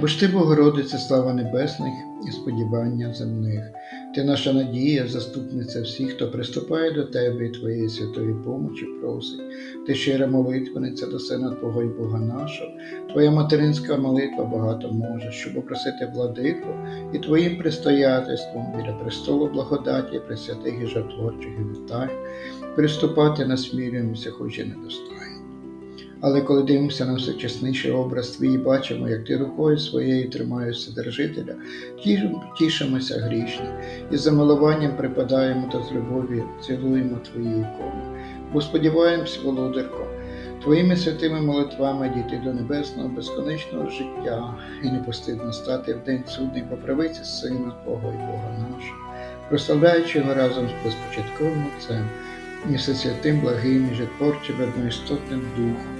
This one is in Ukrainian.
Бо ж ти, Богородице, слава небесних і сподівання земних. Ти наша надія, заступниця всіх, хто приступає до тебе і твоєї святої помочі просить. Ти щира молитвениця до Сина Твого і Бога нашого. Твоя материнська молитва багато може, щоб попросити владику і Твоїм пристоятельством біля престолу благодаті, пресвятих і жертворчих і вітань, приступати насмілюємося, хоч і недостатньо. Але коли дивимося на всечесніший образ твій, бачимо, як ти рукою своєю тримаєш Вседержителя, ті- тішимося грішні, і за милуванням припадаємо та з любов'ю цілуємо твої ікони. Бо сподіваємось, володарко, твоїми святими молитвами дійти до небесного безконечного життя. І не постидно стати в день судний по правиці Сина Твого і Бога нашого, прославляючи його разом з безпочатковим Отцем і всесвятим благим і житворчим одноістотним Духом